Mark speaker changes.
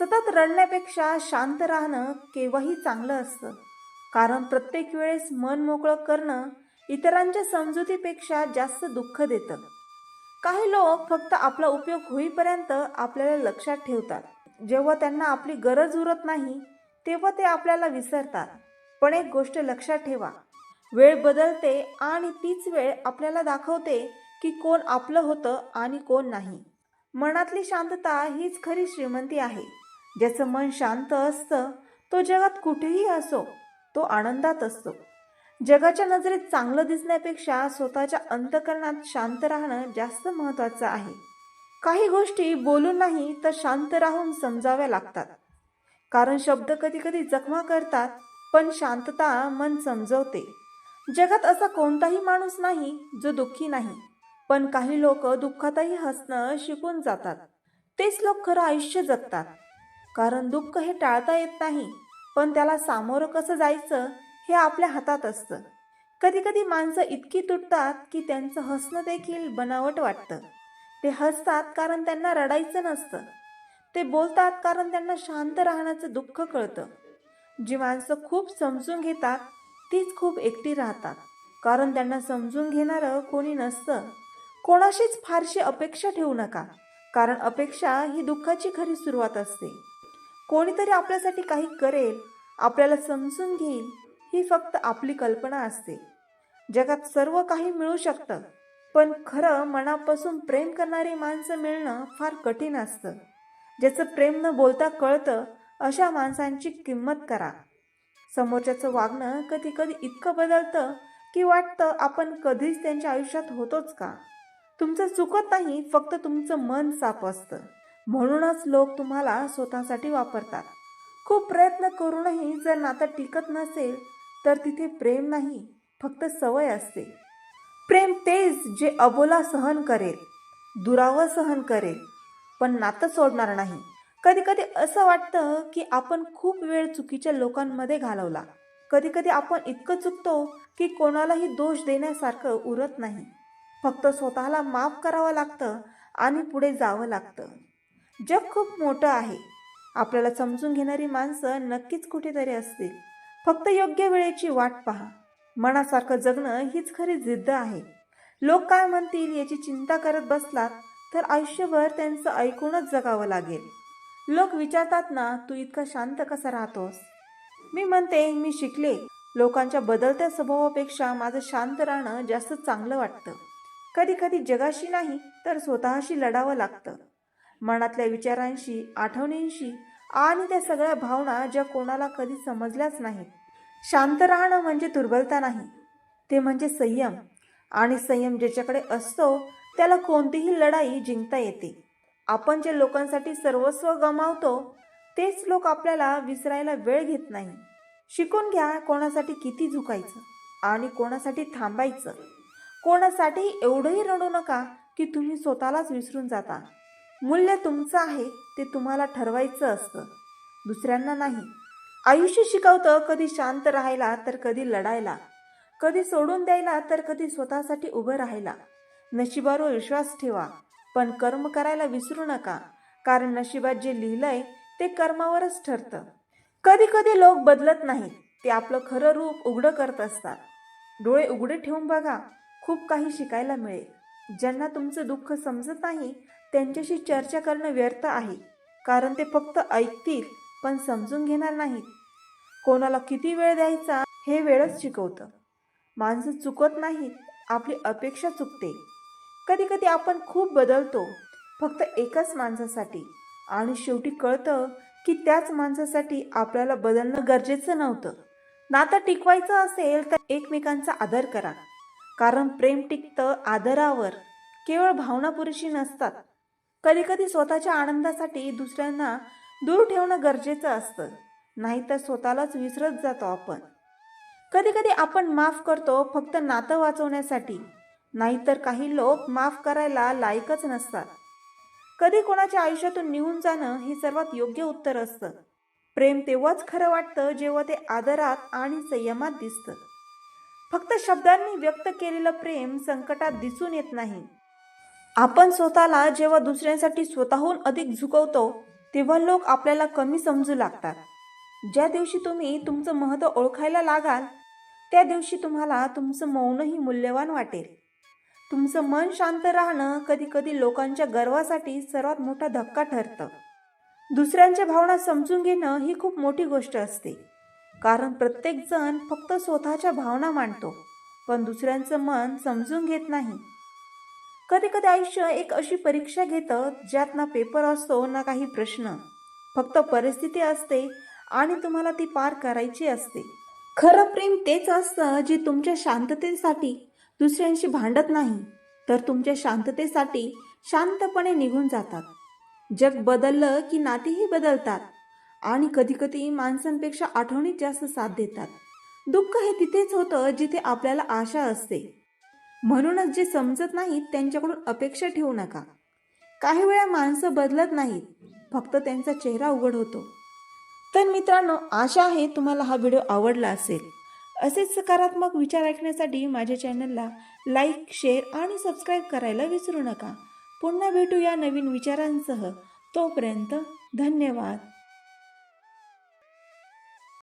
Speaker 1: सतत रडण्यापेक्षा शांत राहणं केव्हाही चांगलं असतं. कारण प्रत्येक वेळेस मन मोकळं करणं इतरांच्या समजुतीपेक्षा जास्त दुःख देतं. काही लोक फक्त आपला उपयोग होईपर्यंत आपल्याला लक्षात ठेवतात. जेव्हा त्यांना आपली गरज उरत नाही तेव्हा ते आपल्याला विसरतात. पण एक गोष्ट लक्षात ठेवा. वेळ बदलते आणि तीच वेळ आपल्याला दाखवते की कोण आपलं होतं आणि कोण नाही. मनातली शांतता हीच खरी श्रीमंती आहे. ज्याचं मन शांत असतं तो जगात कुठेही असो तो आनंदात असतो. जगाच्या नजरेत चांगलं दिसण्यापेक्षा स्वतःच्या अंतकरणात शांत राहणं जास्त महत्त्वाचं आहे. काही गोष्टी बोलून नाही तर शांत राहून समजाव्या लागतात. कारण शब्द कधी कधी जखमा करतात पण शांतता मन समजवते. जगात असा कोणताही माणूस नाही जो दुःखी नाही. पण काही लोक दुःखातही हसणं शिकून जातात. तेच लोक खरं आयुष्य जगतात. कारण दुःख हे टाळता येत नाही. पण त्याला सामोरं कसं जायचं हे आपल्या हातात असतं. कधी कधी माणसं इतकी तुटतात की त्यांचं हसणं देखील बनावट वाटतं. ते हसतात कारण त्यांना रडायचं नसतं. ते बोलतात कारण त्यांना शांत राहण्याचं दुःख कळतं. जी माणसं खूप समजून घेतात तीच खूप एकटी राहतात. कारण त्यांना समजून घेणारं कोणी नसतं. कोणाशीच फारशी अपेक्षा ठेवू नका. कारण अपेक्षा ही दुःखाची खरी सुरुवात असते. कोणीतरी आपल्यासाठी काही करेल आपल्याला समजून घेईल ही फक्त आपली कल्पना असते. जगात सर्व काही मिळू शकतं पण खरं मनापासून प्रेम करणारी माणसं मिळणं फार कठीण असतं. ज्याचं प्रेम न बोलता कळतं अशा माणसांची किंमत करा. समोरच्याचं वागणं कधी कधी इतकं बदलतं की वाटतं आपण कधीच त्यांच्या आयुष्यात होतोच का? तुमचं चुकत नाही फक्त तुमचं मन साफ असतं. म्हणूनच लोक तुम्हाला स्वतःसाठी वापरतात. खूप प्रयत्न करूनही जर नातं टिकत नसेल तर तिथे प्रेम नाही फक्त सवय असते. प्रेम तेच जे अबोला सहन करेल दुरावं सहन करेल पण नातं सोडणार नाही. कधी कधी असं वाटतं की आपण खूप वेळ चुकीच्या लोकांमध्ये घालवला. कधी कधी आपण इतकं चुकतो की कोणालाही दोष देण्यासारखं उरत नाही. फक्त स्वतःला माफ करावं लागतं आणि पुढे जावं लागतं. जग खूप मोठं आहे. आपल्याला समजून घेणारी माणसं नक्कीच कुठेतरी असतील. फक्त योग्य वेळेची वाट पहा. मनासारखं जगणं हीच खरी जिद्द आहे. लोक काय म्हणतील याची चिंता करत बसलात तर आयुष्यभर त्यांचं ऐकूनच जगावं लागेल. लोक विचारतात ना तू इतका शांत कसा राहतोस? मी म्हणते मी शिकले. लोकांच्या बदलत्या स्वभावापेक्षा माझं शांत राहणं जास्त चांगलं वाटतं. कधी कधी जगाशी नाही तर स्वतःशी लढावं लागतं. मनातल्या विचारांशी आठवणींशी आणि त्या सगळ्या भावना ज्या कोणाला कधी समजल्याच नाहीत. शांत राहणं म्हणजे दुर्बलता नाही. ते म्हणजे संयम. आणि संयम ज्याच्याकडे असतो त्याला कोणतीही लढाई जिंकता येते. आपण जे लोकांसाठी सर्वस्व गमावतो तेच लोक आपल्याला विसरायला वेळ घेत नाही. शिकून घ्या कोणासाठी किती झुकायचं आणि कोणासाठी थांबायचं. कोणासाठी एवढंही रडू नका की तुम्ही स्वतःलाच विसरून जाता. मूल्य तुमचं आहे ते तुम्हाला ठरवायचं असतं. दुसऱ्यांना नाही. आयुष्य शिकवतं कधी शांत राहायला तर कधी लढायला. कधी सोडून द्यायला तर कधी स्वतःसाठी उभं राहायला. नशिबावर विश्वास ठेवा पण कर्म करायला विसरू नका कारण नशिबात जे लिहिलंय ते कर्मावरच ठरतं. कधी कधी लोक बदलत नाहीत ते आपलं खरं रूप उघडं करत असतात. डोळे उघडे ठेवून बघा खूप काही शिकायला मिळेल. ज्यांना तुमचं दुःख समजत नाही त्यांच्याशी चर्चा करणं व्यर्थ आहे. कारण ते फक्त ऐकतील पण समजून घेणार नाहीत. कोणाला किती वेळ द्यायचा हे वेळच शिकवतं. माणसं चुकत नाहीत आपली अपेक्षा चुकते. कधी कधी आपण खूप बदलतो फक्त एकाच माणसासाठी. आणि शेवटी कळतं की त्याच माणसासाठी आपल्याला बदलणं गरजेचं नव्हतं. नातं टिकवायचं असेल तर एकमेकांचा आदर करा. कारण प्रेम टिकतं आदरावर. केवळ भावना पुरेशी नसतात. कधीकधी स्वतःच्या आनंदासाठी दुसऱ्यांना दूर ठेवणं गरजेचं असतं. नाहीतर स्वतःलाच विसरत जातो आपण. कधी कधी आपण माफ करतो फक्त नातं वाचवण्यासाठी. नाहीतर काही लोक माफ करायला लायकच नसतात. कधी कोणाच्या आयुष्यातून निघून जाणं हे सर्वात योग्य उत्तर असतं. प्रेम तेव्हाच खरं वाटतं जेव्हा ते आदरात आणि संयमात दिसतं. फक्त शब्दांनी व्यक्त केलेलं प्रेम संकटात दिसून येत नाही. आपण स्वतःला जेव्हा दुसऱ्यांसाठी स्वतःहून अधिक झुकवतो तेव्हा लोक आपल्याला कमी समजू लागतात. ज्या दिवशी तुम्ही तुमचं महत्त्व ओळखायला लागाल त्या दिवशी तुम्हाला तुमचं मौनही मूल्यवान वाटेल. तुमचं मन शांत राहणं कधी कधी लोकांच्या गर्वासाठी सर्वात मोठा धक्का ठरतं. दुसऱ्यांच्या भावना समजून घेणं ही खूप मोठी गोष्ट असते. कारण प्रत्येकजण फक्त स्वतःच्या भावना मांडतो पण दुसऱ्यांचं मन समजून घेत नाही. कधी कधी आयुष्य एक अशी परीक्षा घेतं ज्यात ना पेपर असतो ना काही प्रश्न. फक्त परिस्थिती असते आणि तुम्हाला ती पार करायची असते. खरं प्रेम तेच असतं जे तुमच्या शांततेसाठी दुसऱ्यांशी भांडत नाही तर तुमच्या शांततेसाठी शांतपणे निघून जातात. जग बदललं की नातीही बदलतात. आणि कधीकधी माणसांपेक्षा आठवणीत जास्त साथ देतात. दुःख हे तिथेच होतं जिथे आपल्याला आशा असते. म्हणूनच जे समजत नाहीत त्यांच्याकडून अपेक्षा ठेवू नका. काही वेळा माणसं बदलत नाहीत फक्त त्यांचा चेहरा उघड होतो. तर मित्रांनो आशा आहे तुम्हाला हा व्हिडिओ आवडला असेल. असेच सकारात्मक विचार ऐकण्यासाठी माझ्या चॅनलला लाईक शेअर आणि सबस्क्राईब करायला विसरू नका. पुन्हा भेटू या नवीन विचारांसह. तोपर्यंत धन्यवाद.